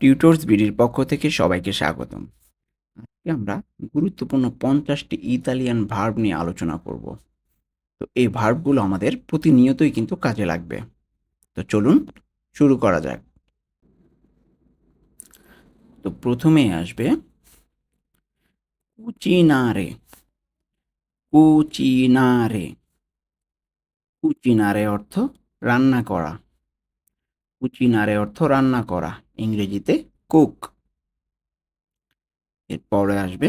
Tutors বিডির পক্ষ থেকে সবাইকে স্বাগতম। আজকে আমরা গুরুত্বপূর্ণ পঞ্চাশটি ইতালিয়ান ভার্ব নিয়ে আলোচনা করব। তো এই ভার্বগুলো আমাদের প্রতিনিয়তই কিন্তু কাজে লাগবে। তো চলুন শুরু করা যাক। তো প্রথমে আসবে, কুচিনারে কুচিনারে কুচিনারে অর্থ রান্না করা, কুচিনারে অর্থ রান্না করা। ইংরেজিতে কুক। এরপরে আসবে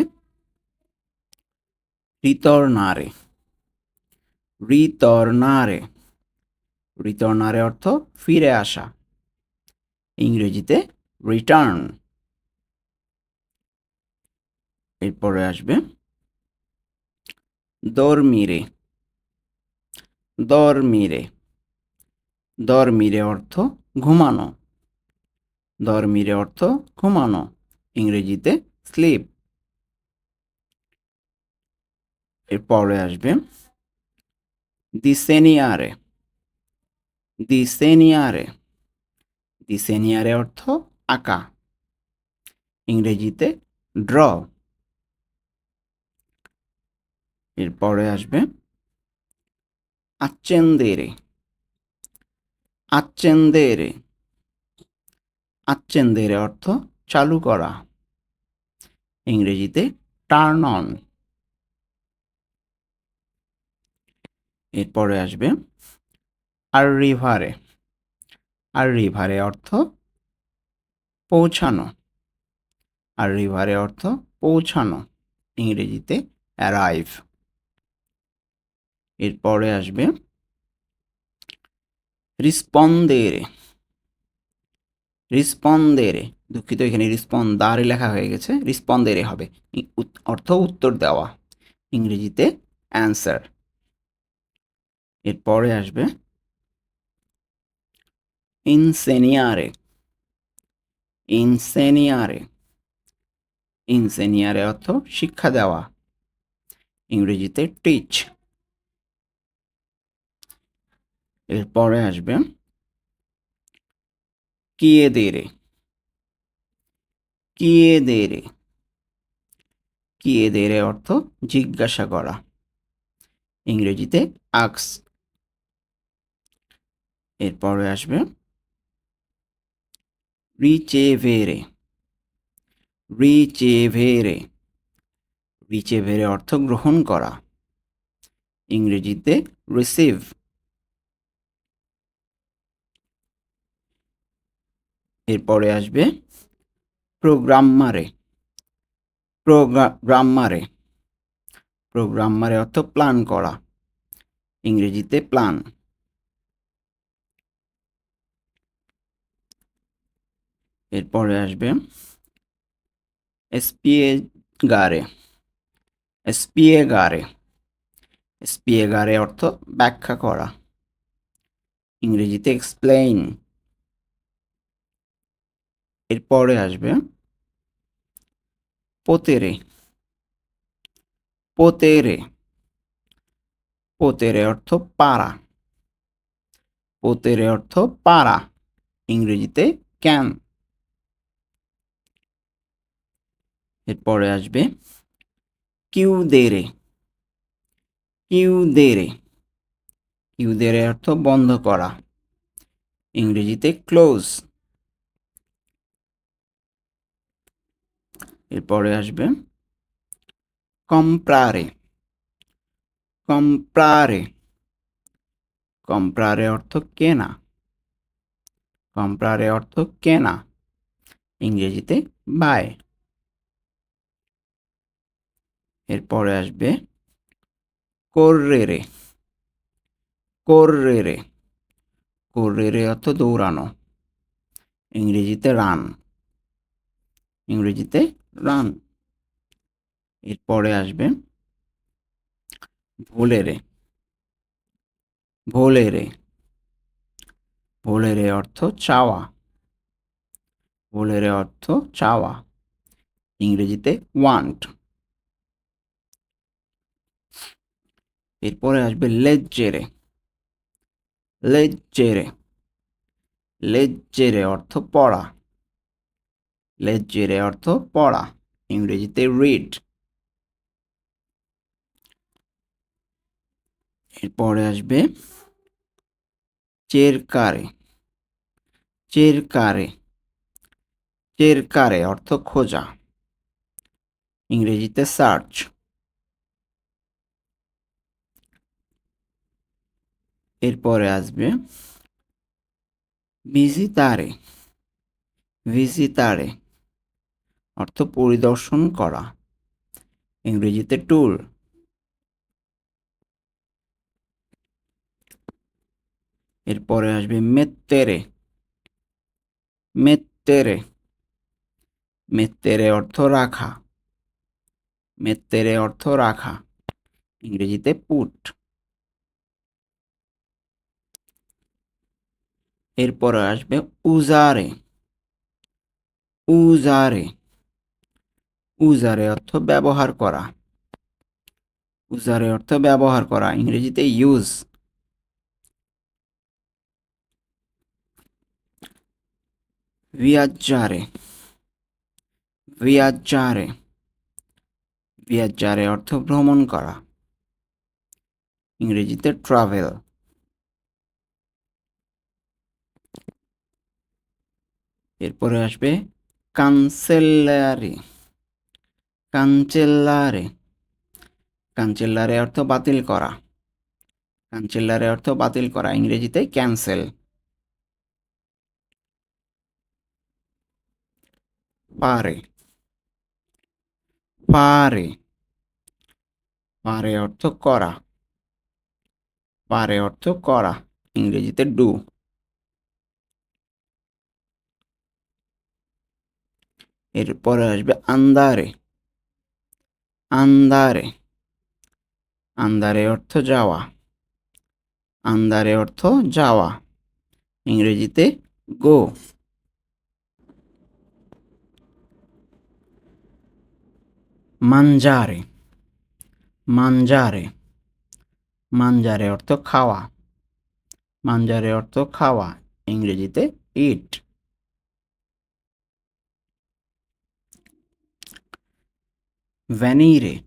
রিতর্নারে। রিতর্নারে। রিতর্নারে অর্থ ফিরে আসা। ইংরেজিতে রিটার্ন। এরপরে আসবে দরমিরে। দরমিরে। দরমিরে অর্থ ঘুমানো। দরমিরে অর্থ ঘুমানো, ইংরেজিতে স্লিপ এরপরে আসবে দিসেনিয়ারে। দিসেনিয়ারে। দিসেনিয়ারে অর্থ আঁকা, ইংরেজিতে ড্র এরপরে আসবে আচ্চেন্দেরে আচ্চেন্দেরে আচ্চেন্দেরে অর্থ চালু করা। ইংরেজিতে টার্ন অন এরপরে আসবে আর রিভারে আর রিভারে অর্থ পৌঁছানো। আর রিভারে অর্থ পৌঁছানো। ইংরেজিতে অ্যারাইভ এরপরে আসবে রিসপন্দেরে রিসপন্দেরে, দুঃখিত, এখানে রিসপন্দারে লেখা হয়ে গেছে, রিসপন্দেরে হবে। অর্থ উত্তর দেওয়া, ইংরেজিতে অ্যান্সার এরপরে আসবে, ইনসেনিয়ারে ইনসেনিয়ারে ইনসেনিয়ারে অর্থ শিক্ষা দেওয়া, ইংরেজিতে টিচ এরপরে আসবে কিয়েদেরে কিয়েদেরে কিয়েদেরে অর্থ জিজ্ঞাসা করা। ইংরেজিতে আক্স। এরপরে আসবে রিচেভেরে। রিচেভেরে। রিচেভেরে অর্থ গ্রহণ করা। ইংরেজিতে রিসিভ এরপরে আসবে প্রোগ্রামারে প্রোগ্রামারে প্রোগ্রামারে অর্থ প্ল্যান করা। ইংরেজিতে প্ল্যান। এরপরে আসবে এসপিএ গারে এসপিএ গারে এসপিএ গারে অর্থ ব্যাখ্যা করা। ইংরেজিতে এক্সপ্লেইন। এরপরে আসবে পোতেরে। পোতেরে। পোতেরে অর্থ পাড়া। পোতেরে অর্থ পাড়া, ইংরেজিতে ক্যান। এরপরে আসবে কিউদেরে। কিউদেরে। কিউদেরে অর্থ বন্ধ করা। ইংরেজিতে ক্লোজ। এরপরে আসবে। কম্প্রারে। কম্প্রারে। কম্প্রারে অর্থ কেনা। কম্প্রারে অর্থ কেনা। ইংরেজিতে বাই। এরপরে আসবে কোর্রেরে। কোর্রেরে। কোর্রেরে অর্থ দৌড়ানো। ইংরেজিতে রান। ইংরেজিতে রান। এরপরে আসবে ভোলেরে। ভোলেরে। ভোলেরে অর্থ চাওয়া। ভোলেরে অর্থ চাওয়া। ইংরেজিতে ওয়ান্ট এরপরে আসবে লেজ্জেরে। লেজ্জেরে। লেজ্জেরে অর্থ পড়া। লেজ্জেরে অর্থ পড়া, ইংরেজিতে রিড এরপরে আসবে চেরকারে চেরকারে চেরকারে অর্থ খোঁজা, ইংরেজিতে সার্চ এরপরে আসবে ভিজিতারে ভিজিতারে অর্থ পরিদর্শন করা। ইংরেজিতে ট্যুর এরপরে আসবে মেত্তেরে মেত্তেরে মেত্তেরে অর্থ রাখা। মেত্তেরে অর্থ রাখা। ইংরেজিতে পুট এরপরে আসবে উজারে। উজারে। উজারে অর্থ ব্যবহার করা। উজারে অর্থ ব্যবহার করা, ইংরেজিতে ইউজ viaggiare viaggiare viaggiare অর্থ ভ্রমণ করা। ইংরেজিতে ট্রাভেল এরপরে আসবে কানসেলারি। কাঞ্চেল্লারে কাঞ্চেল্লারে অর্থ বাতিল করা। কাঞ্চেল্লারে অর্থ বাতিল করা, ইংরেজিতে ক্যান্সেল পারে পারে পারে অর্থ করা। পারে অর্থ করা, ইংরেজিতে ডু এরপরে আসবে আন্দারে। আন্দারে। আন্দারে অর্থ যাওয়া। আন্দারে অর্থ যাওয়া। ইংরেজিতে গো মানজারে। মানজারে। মানজারে অর্থ খাওয়া। মানজারে অর্থ খাওয়া। ইংরেজিতে ইট ভ্যানিরে।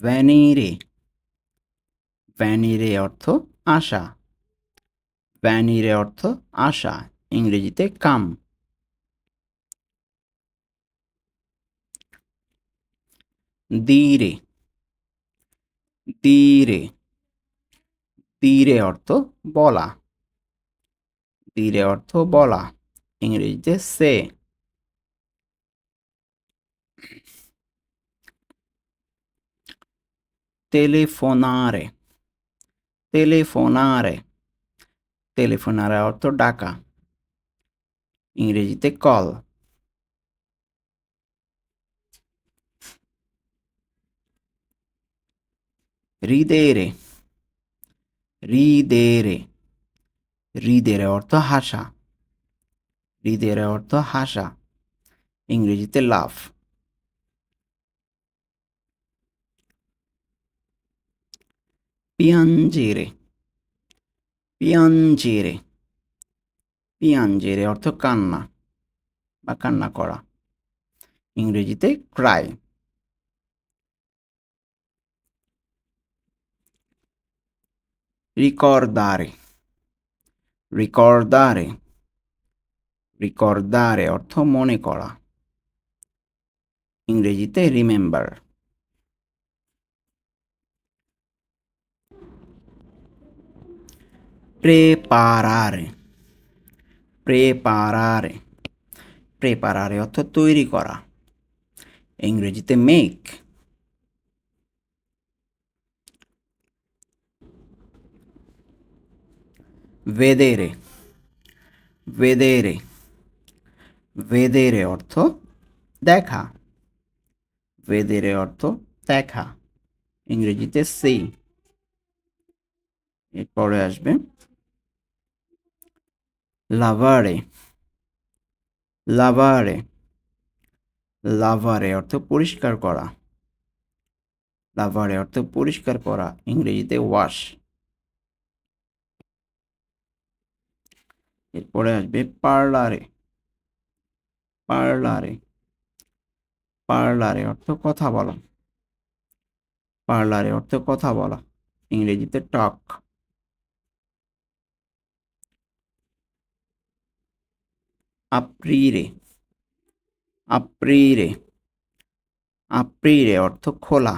ভ্যানিরে। ভ্যানিরে অর্থ আশা। ভ্যানিরে অর্থ আশা, ইংরেজিতে কাম। ধীরে ধীরে ধীরে অর্থ বলা। ধীরে অর্থ বলা, ইংরেজিতে সে। Telefonare telefonare telefonare অর্থ ডাকা ইংরেজিতে কল ridere ridere ridere অর্থ হাসা ridere অর্থ হাসা ইংরেজিতে লাফ পিয়াঞ্জেরে পিয়াঞ্জেরে পিয়াঞ্জেরে অর্থ কান্না বা কান্না করা ইংরেজিতে ক্রাই ricordare ricordare ricordare অর্থ মনে করা ইংরেজিতে রিমেম্বার প্রেপারারে প্রেপারারে প্রেপারারে অর্থ তৈরি করা। ইংরেজিতে মেক বেদেরে বেদেরে বেদেরে অর্থ দেখা। বেদেরে অর্থ দেখা। ইংরেজিতে সেই এরপরে আসবে লাভারে। লাভারে। লাভারে অর্থ পরিষ্কার করা। লাভারে অর্থ পরিষ্কার করা, ইংরেজিতে ওয়াশ এরপরে আসবে পার্লারে পার্লারে পার্লারে অর্থ কথা বলা। পার্লারে অর্থ কথা বলা, ইংরেজিতে টক আপ্রিরে আপ্রিরে আপ্রিরে অর্থ খোলা,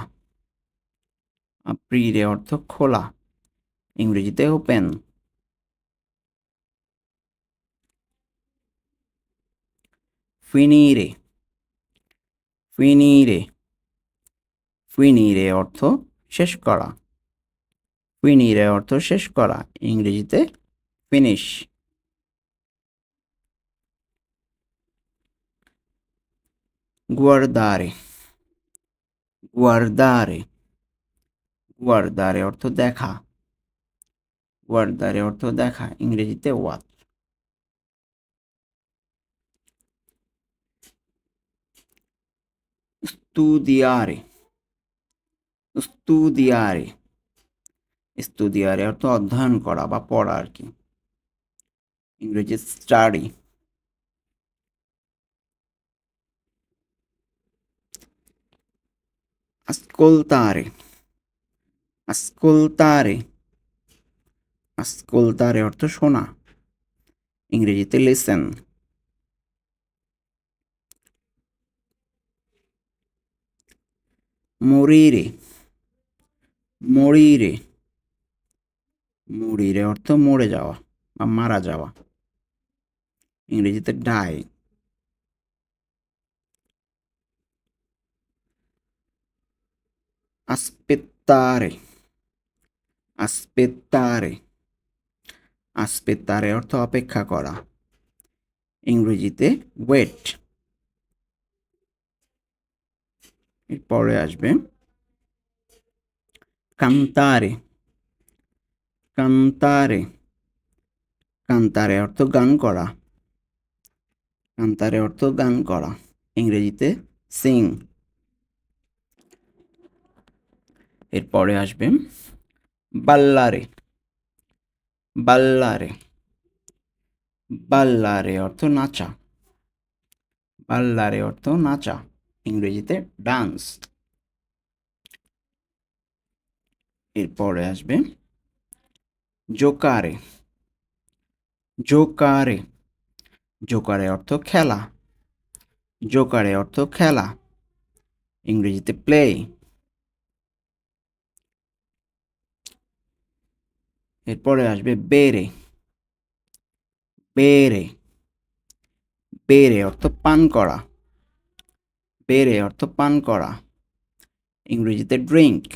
আপ্রিরে অর্থ খোলা, ইংরেজিতে ওপেন। ফিনিরে ফিনিরে ফিনিরে অর্থ শেষ করা, ফিনিরে অর্থ শেষ করা, ইংরেজিতে ফিনিশ। গুয়ারদারে গুয়ারদারে গুয়ারদারে অর্থ দেখা। গুয়ারদারে অর্থ দেখা, ইংরেজিতে ওয়াচ studiare. Studiare. Studiare, অর্থ অধ্যয়ন করা বা পড়া আর কি। ইংরেজি স্টাডি ascoltare ascoltare ascoltare অর্থ শোনা ইংরেজিতে লিসেন morire morire morire অর্থ মরে যাওয়া বা মারা যাওয়া ইংরেজিতে ডাই aspettare aspettare aspettare অর্থ অপেক্ষা করা। ইংরেজিতে ওয়েট এরপরে আসবে। কান্তারে কান্তারে কান্তারে অর্থ গান করা। কান্তারে অর্থ গান করা। ইংরেজিতে সিং এরপরে আসবে। বাল্লারে। বাল্লারে। বাল্লারে অর্থ নাচা। বাল্লারে অর্থ নাচা। ইংরেজিতে ডান্স। এরপরে আসবে জোকারে। জোকারে। জোকারে অর্থ খেলা। জোকারে অর্থ খেলা। ইংরেজিতে প্লে। এরপরে আসবে বেড়ে বেড়ে বেরে অর্থ পান করা। বেরে অর্থ পান করা। ইংরেজিতে ড্রিঙ্ক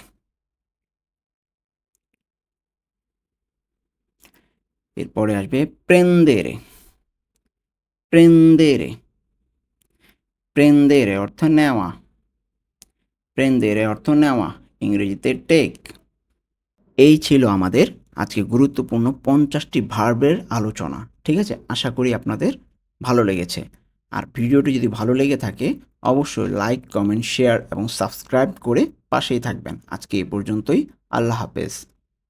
এরপরে আসবে প্রেন্দেরে। প্রেন্দেরে। প্রেন্দেরে অর্থ নেওয়া। প্রেন্দেরে অর্থ নেওয়া। ইংরেজিতে টেক। এই ছিল আমাদের আজকে গুরুত্বপূর্ণ পঞ্চাশটি ভার্বের আলোচনা, ঠিক আছে? আশা করি আপনাদের ভালো লেগেছে। আর ভিডিওটি যদি ভালো লেগে থাকে, অবশ্যই লাইক কমেন্ট শেয়ার এবং সাবস্ক্রাইব করে পাশেই থাকবেন। আজকে এ পর্যন্তই। আল্লাহ হাফেজ।